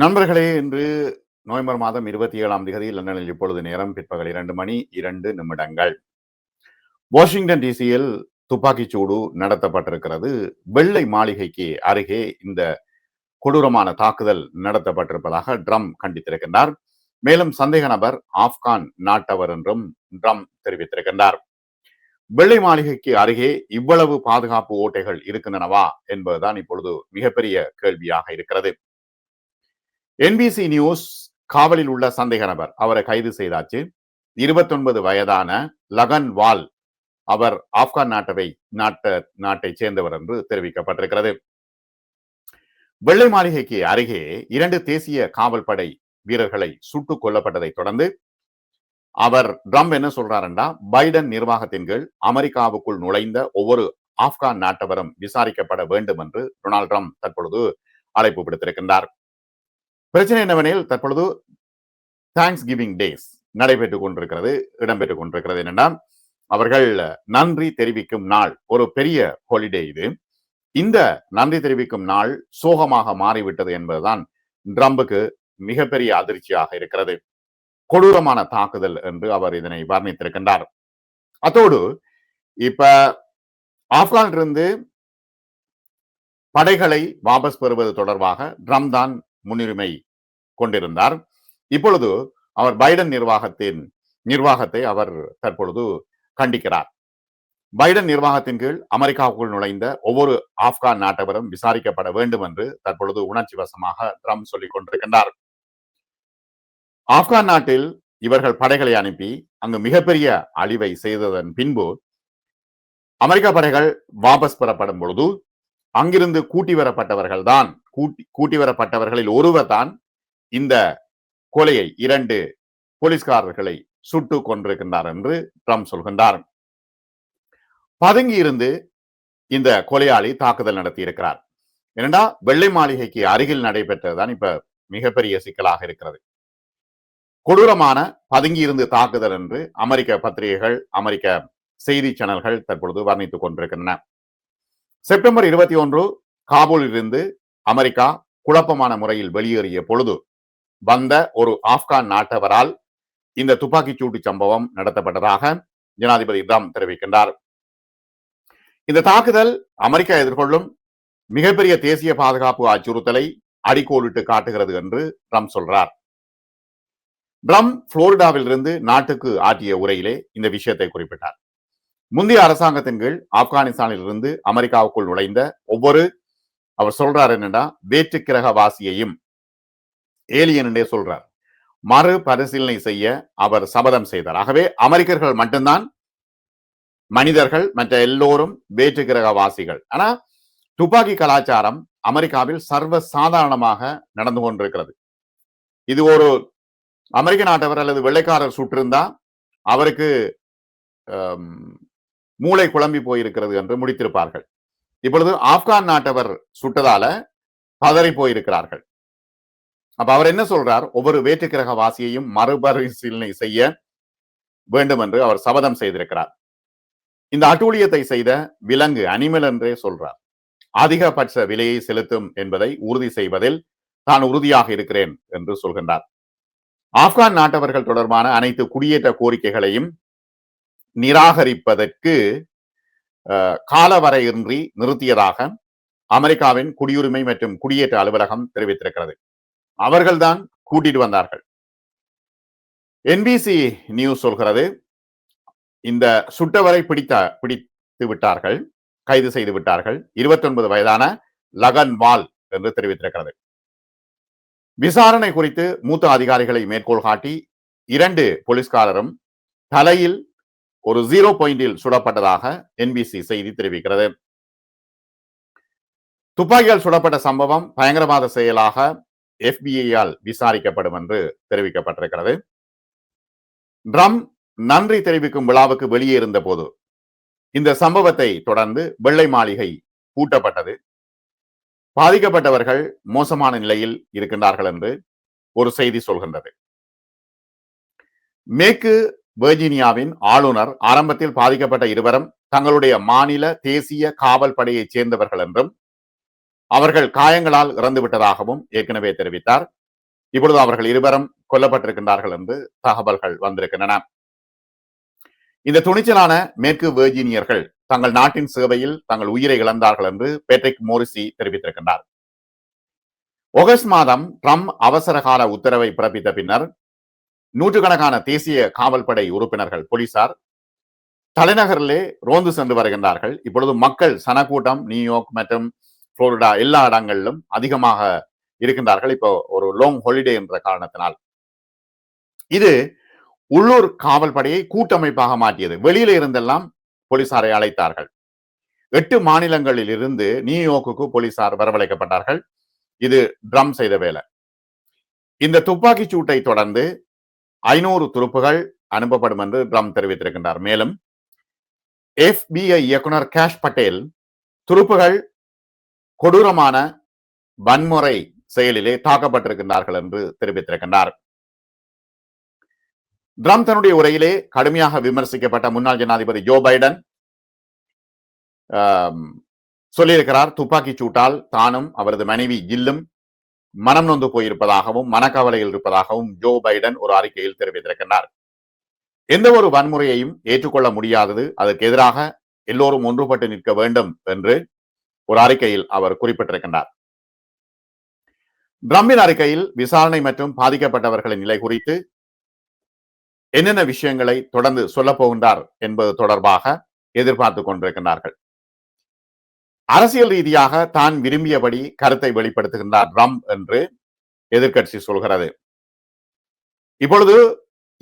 நண்பர்களே இன்று நவம்பர் மாதம் இருபத்தி ஏழாம் தேதி லண்டனில் இப்பொழுது நேரம் பிற்பகல் இரண்டு மணி இரண்டு நிமிடங்கள். வாஷிங்டன் டிசியில் துப்பாக்கிச் சூடு நடத்தப்பட்டிருக்கிறது. வெள்ளை மாளிகைக்கு அருகே இந்த கொடூரமான தாக்குதல் நடத்தப்பட்டிருப்பதாக ட்ரம் கண்டித்திருக்கின்றார். மேலும் சந்தேக நபர் ஆப்கான் நாட்டவர் என்றும் ட்ரம் தெரிவித்திருக்கின்றார். வெள்ளை மாளிகைக்கு அருகே இவ்வளவு பாதுகாப்பு ஓட்டைகள் இருக்கின்றனவா என்பதுதான் இப்பொழுது மிகப்பெரிய கேள்வியாக இருக்கிறது. என்பிசி நியூஸ் காவலில் உள்ள சந்தேக நபர். அவரை கைது செய்தாச்சு. இருபத்தொன்பது வயதான லகன் வால் அவர் ஆப்கான் நாட்டவை நாட்ட நாட்டை சேர்ந்தவர் என்று தெரிவிக்கப்பட்டிருக்கிறது. வெள்ளை மாளிகைக்கு அருகே இரண்டு தேசிய காவல் படை வீரர்களை சுட்டுக் கொல்லப்பட்டதை தொடர்ந்து அவர் ட்ரம்ப் என்ன சொல்றாருன்னா பைடன் நிர்வாகத்தின் கீழ் அமெரிக்காவுக்குள் நுழைந்த ஒவ்வொரு ஆப்கான் நாட்டவரும் விசாரிக்கப்பட வேண்டும் என்று டொனால்ட் ட்ரம்ப் தற்பொழுது அழைப்பு விடுத்திருக்கின்றார். பிரச்சனை என்னவெனில் தற்பொழுது தேங்க்ஸ் கிவிங் டேஸ் நடைபெற்றுக் கொண்டிருக்கிறது இடம்பெற்றுக் கொண்டிருக்கிறது என்னன்னா அவர்கள் நன்றி தெரிவிக்கும் நாள் ஒரு பெரிய ஹாலிடே இது. இந்த நன்றி தெரிவிக்கும் நாள் சோகமாக மாறிவிட்டது என்பதுதான் ட்ரம்புக்கு மிகப்பெரிய அதிர்ச்சியாக இருக்கிறது. கொடூரமான தாக்குதல் என்று அவர் இதனை வர்ணித்திருக்கின்றார். அத்தோடு இப்ப ஆப்கானிலிருந்து படைகளை வாபஸ் பெறுவது தொடர்பாக ட்ரம் தான் முன்னுரிமை கொண்டிருந்தார். இப்பொழுது அவர் பைடன் நிர்வாகத்தின் நிர்வாகத்தை அவர் தற்பொழுது கண்டிக்கிறார். பைடன் நிர்வாகத்தின் கீழ் அமெரிக்காவுக்குள் நுழைந்த ஒவ்வொரு ஆப்கான் நாட்டவரும் விசாரிக்கப்பட வேண்டும் என்று தற்பொழுது உணர்ச்சி வசமாக ட்ரம்ப் சொல்லிக் கொண்டிருக்கின்றார். ஆப்கான் நாட்டில் இவர்கள் படைகளை அனுப்பி அங்கு மிகப்பெரிய அழிவை செய்ததன் பின்பு அமெரிக்க படைகள் வாபஸ் பெறப்படும் பொழுது அங்கிருந்து கூட்டி வரப்பட்டவர்கள் தான் கூட்டி கூட்டி வரப்பட்டவர்களில் ஒருவர் தான் இந்த கொலையை இரண்டு போலீஸ்காரர்களை சுட்டு கொண்டிருக்கின்றார் என்று ட்ரம்ப் சொல்கின்றார். பதுங்கி இருந்து இந்த கொலையாளி தாக்குதல் நடத்தி இருக்கிறார் ஏனென்றா வெள்ளை மாளிகைக்கு அருகில் நடைபெற்றதுதான் இப்ப மிகப்பெரிய சிக்கலாக இருக்கிறது. கொடூரமான பதுங்கி இருந்து தாக்குதல் என்று அமெரிக்க பத்திரிகைகள் அமெரிக்க செய்தி சேனல்கள் தற்பொழுது வர்ணித்துக் கொண்டிருக்கின்றன. செப்டம்பர் இருபத்தி ஒன்று காபூலில் இருந்து அமெரிக்கா குழப்பமான முறையில் வெளியேறிய பொழுது வந்த ஒரு ஆப்கான் நாட்டவரால் இந்த துப்பாக்கிச் சூட்டு சம்பவம் நடத்தப்பட்டதாக ஜனாதிபதி இப்ராம் தெரிவிக்கின்றார். இந்த தாக்குதல் அமெரிக்கா எதிர்கொள்ளும் மிகப்பெரிய தேசிய பாதுகாப்பு அச்சுறுத்தலை அடிக்கோலிட்டு காட்டுகிறது என்று ட்ரம்ப் சொல்றார். ட்ரம்ப் புளோரிடாவில் இருந்து நாட்டுக்கு ஆற்றிய உரையிலே இந்த விஷயத்தை குறிப்பிட்டார். முந்தைய அரசாங்கத்தின் கீழ் ஆப்கானிஸ்தானில் இருந்து அமெரிக்காவுக்குள் நுழைந்த ஒவ்வொரு அவர் சொல்றார் என்னன்னா வேற்று கிரகவாசியையும் ஏலியன் என்றே சொல்றார். மறு பரிசீலனை செய்ய அவர் சபதம் செய்தார். ஆகவே அமெரிக்கர்கள் மட்டும்தான் மனிதர்கள் மற்ற எல்லோரும் வேற்று கிரகவாசிகள் ஆனா துப்பாக்கி கலாச்சாரம் அமெரிக்காவில் சர்வ சாதாரணமாக நடந்து கொண்டிருக்கிறது. இது ஒரு அமெரிக்க நாட்டவர் அல்லது வெள்ளைக்காரர் சுற்றிருந்தா அவருக்கு மூளை குழம்பி போயிருக்கிறது என்று முடித்திருப்பார்கள். இப்பொழுது ஆப்கான் நாட்டவர் சுட்டதால பதறி போயிருக்கிறார்கள். அப்ப அவர் என்ன சொல்றார்? ஒவ்வொரு வேற்றுக்கிரக வாசியையும் மறுபரிசீலனை செய்ய வேண்டும் என்று அவர் சபதம் செய்திருக்கிறார். இந்த அட்டூழியத்தை செய்த விலங்கு அனிமல் என்றே சொல்றார். அதிகபட்ச விலையை செலுத்தும் என்பதை உறுதி செய்வதில் தான் உறுதியாக இருக்கிறேன் என்று சொல்கின்றார். ஆப்கான் நாட்டவர்கள் தொடர்பான அனைத்து குடியேற்ற கோரிக்கைகளையும் நிராகரிப்பதற்கு காலவரையின்றி நிறுத்தியதாக அமெரிக்காவின் குடியுரிமை மற்றும் குடியேற்ற அலுவலகம் தெரிவித்திருக்கிறது. அவர்கள்தான் கூட்டிட்டு வந்தார்கள். என்பிசி நியூஸ் சொல்கிறது இந்த சுட்டவரை பிடித்த பிடித்து விட்டார்கள் கைது செய்து விட்டார்கள் இருபத்தி ஒன்பது வயதான லகன் வால் என்று தெரிவித்திருக்கிறது. விசாரணை குறித்து மூத்த அதிகாரிகளை மேற்கோள் காட்டி இரண்டு போலீஸ்காரரும் தலையில் ஒரு ஜீரோ பாயிண்டில் சுடப்பட்டதாக என்பிசி செய்தி தெரிவிக்கிறது. துப்பாக்கியால் சுடப்பட்ட சம்பவம் பயங்கரவாத செயலாக எஃபிஐயால் விசாரிக்கப்படும் என்று தெரிவிக்கப்பட்டிருக்கிறது. ட்ரம் நன்றி தெரிவிக்கும் விழாவுக்கு வெளியே இருந்த போது இந்த சம்பவத்தை தொடர்ந்து வெள்ளை மாளிகை பூட்டப்பட்டது. பாதிக்கப்பட்டவர்கள் மோசமான நிலையில் இருக்கின்றார்கள் என்று ஒரு செய்தி சொல்கின்றது. மேற்கு வெர்ஜீனியாவின் ஆளுநர் ஆரம்பத்தில் பாதிக்கப்பட்ட இருவரும் தங்களுடைய மாநில தேசிய காவல் படையைச் சேர்ந்தவர்கள் என்றும் அவர்கள் காயங்களால் இறந்து விட்டதாகவும் ஏற்கனவே தெரிவித்தார். இப்பொழுது அவர்கள் இருவரும் கொல்லப்பட்டிருக்கின்றார்கள் என்று தகவல்கள் வந்திருக்கின்றன. இந்த துணிச்சலான மேற்கு வேர்ஜீனியர்கள் தங்கள் நாட்டின் சேவையில் தங்கள் உயிரை இழந்தார்கள் என்று பேட்ரிக் மோரிசி தெரிவித்திருக்கின்றார். ஆகஸ்ட் மாதம் ட்ரம்ப் அவசரகால உத்தரவை பிறப்பித்த பின்னர் நூற்றுக்கணக்கான தேசிய காவல்படை உறுப்பினர்கள் போலீசார் தலைநகரிலே ரோந்து சென்று வருகின்றார்கள். இப்பொழுது மக்கள் சனக்கூட்டம் நியூயார்க் மற்றும் புளோரிடா எல்லா இடங்களிலும் அதிகமாக இருக்கின்றார்கள். இப்போ ஒரு லாங் ஹாலிடே என்ற காரணத்தினால். இது உள்ளூர் காவல் படையை கூட்டமைப்பாக மாற்றியது. வெளியில இருந்தெல்லாம் போலீசாரை அழைத்தார்கள். எட்டு மாநிலங்களில் இருந்து நியூயார்க்குக்கு போலீசார் வரவழைக்கப்பட்டார்கள். இது ட்ரம் செய்த வேலை. இந்த துப்பாக்கி சூட்டை தொடர்ந்து ஐநூறு துருப்புகள் அனுப்பப்படும் என்று ட்ரம் தெரிவித்திருக்கின்றார். மேலும் எஃபிஐ இயக்குனர் கேஷ் பட்டேல் துருப்புகள் கொடூரமான வன்முறை செயலிலே தாக்கப்பட்டிருக்கின்றார்கள் என்று தெரிவித்திருக்கின்றார். ட்ரம் தன்னுடைய உரையிலே கடுமையாக விமர்சிக்கப்பட்ட முன்னாள் ஜனாதிபதி ஜோ பைடன் சொல்லியிருக்கிறார் துப்பாக்கி சூட்டால் தானும் அவரது மனைவி ஜில்லும் மனம் நொந்து போயிருப்பதாகவும் மனக்கவலையில் இருப்பதாகவும் ஜோ பைடன் ஒரு அறிக்கையில் தெரிவித்திருக்கின்றார். எந்த ஒரு வன்முறையையும் ஏற்றுக்கொள்ள முடியாதது அதற்கு எதிராக எல்லோரும் ஒன்றுபட்டு நிற்க வேண்டும் என்று ஒரு அறிக்கையில் அவர் குறிப்பிட்டிருக்கின்றார். டிரம்பின் அறிக்கையில் விசாரணை மற்றும் பாதிக்கப்பட்டவர்களின் நிலை குறித்து என்னென்ன விஷயங்களை தொடர்ந்து சொல்ல போகின்றார் என்பது தொடர்பாக எதிர்பார்த்து கொண்டிருக்கின்றார்கள். அரசியல் ரீதியாக தான் விரும்பியபடி கருத்தை வெளிப்படுத்துகின்றார் ரம் என்று எதிர்கட்சி சொல்கிறது. இப்பொழுது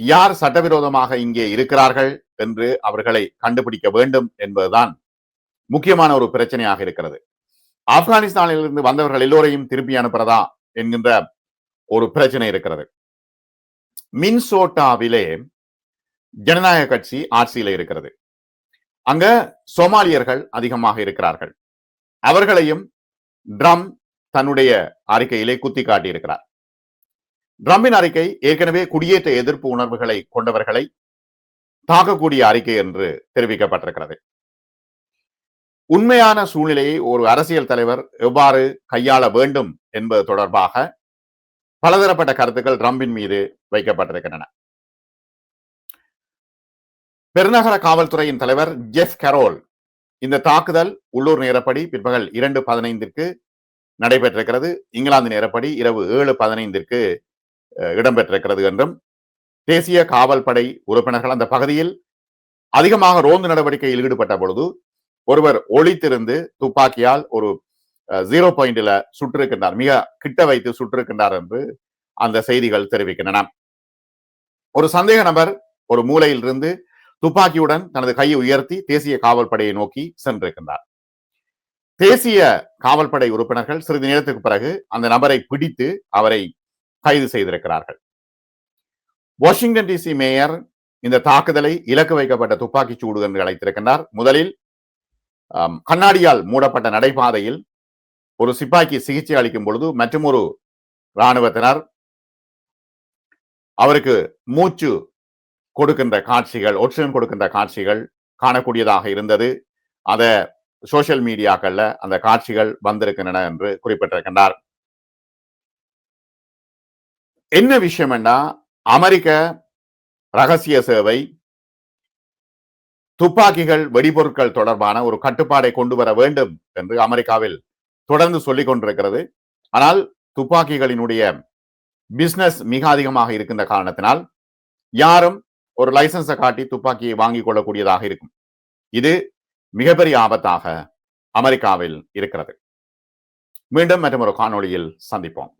யார் சட்டவிரோதமாக இங்கே இருக்கிறார்கள் என்று அவர்களை கண்டுபிடிக்க வேண்டும் என்பதுதான் முக்கியமான ஒரு பிரச்சனையாக இருக்கிறது. ஆப்கானிஸ்தானிலிருந்து வந்தவர்கள் எல்லோரையும் திருப்பி அனுப்புறதா என்கின்ற ஒரு பிரச்சனை இருக்கிறது. மின்சோட்டாவிலே ஜனநாயக கட்சி ஆட்சியில இருக்கிறது. அங்க சோமாலியர்கள் அதிகமாக இருக்கிறார்கள். அவர்களையும் ட்ரம் தன்னுடைய அறிக்கையிலே குத்தி காட்டியிருக்கிறார். ட்ரம்பின் அறிக்கை ஏற்கனவே குடியேற்ற எதிர்ப்பு உணர்வுகளை கொண்டவர்களை தாக்கக்கூடிய அறிக்கை என்று தெரிவிக்கப்பட்டிருக்கிறது. உண்மையான சூழ்நிலையை ஒரு அரசியல் தலைவர் எவ்வாறு கையாள வேண்டும் என்பது தொடர்பாக பலதரப்பட்ட கருத்துக்கள் ட்ரம்பின் மீது வைக்கப்பட்டிருக்கின்றன. பெருநகர காவல்துறையின் தலைவர் ஜெஃப் கரோல் இந்த தாக்குதல் உள்ளூர் நேரப்படி பிற்பகல் இரண்டு பதினைந்திற்கு நடைபெற்றிருக்கிறது. இங்கிலாந்து நேரப்படி இரவு ஏழு பதினைந்திற்கு இடம்பெற்றிருக்கிறது என்றும் தேசிய காவல் படை உறுப்பினர்கள் அந்த பகுதியில் அதிகமாக ரோந்து நடவடிக்கையில் ஈடுபட்ட பொழுது ஒருவர் ஒளித்திருந்து துப்பாக்கியால் ஒரு ஜீரோ பாயிண்ட்ல சுற்றிருக்கின்றார் மிக கிட்ட வைத்து சுற்றிருக்கின்றார் என்று அந்த செய்திகள் தெரிவிக்கின்றன. ஒரு சந்தேக நபர் ஒரு மூலையில் இருந்து துப்பாக்கியுடன் தனது கையை உயர்த்தி தேசிய காவல் படையை நோக்கி சென்றிருக்கின்றார். தேசிய காவல்படை உறுப்பினர்கள் சிறிது நேரத்துக்கு பிறகு அந்த நபரை பிடித்து அவரை கைது செய்திருக்கிறார்கள். வாஷிங்டன் டிசி மேயர் இந்த தாக்குதலை இலக்கு வைக்கப்பட்ட துப்பாக்கி சூடு என்று அழைத்திருக்கின்றார். முதலில் கண்ணாடியால் மூடப்பட்ட நடைபாதையில் ஒரு சிப்பாய்க்கு சிகிச்சை அளிக்கும் பொழுது மற்றும் ஒரு இராணுவத்தினர் அவருக்கு மூச்சு கொடுக்கின்ற காட்சிகள் ஒட்சிஜன் கொடுக்கின்ற காட்சிகள் காணக்கூடியதாக இருந்தது. அதை சோசியல் மீடியாக்கள்ல அந்த காட்சிகள் வந்திருக்கின்றன என்று குறிப்பிட்டிருக்கின்றார். என்ன விஷயம் என்ன அமெரிக்க ரகசிய சேவை துப்பாக்கிகள் வெடிபொருட்கள் தொடர்பான ஒரு கட்டுப்பாடை கொண்டு வர வேண்டும் என்று அமெரிக்காவில் தொடர்ந்து சொல்லிக் கொண்டிருக்கிறது. ஆனால் துப்பாக்கிகளினுடைய பிசினஸ் மிக அதிகமாக இருக்கின்ற காரணத்தினால் யாரும் ஒரு லைசன்ஸை காட்டி துப்பாக்கியை வாங்கிக் கொள்ளக்கூடியதாக இருக்கும். இது மிகப்பெரிய ஆபத்தாக அமெரிக்காவில் இருக்கிறது. மீண்டும் மற்றும் ஒரு காணொளியில் சந்திப்போம்.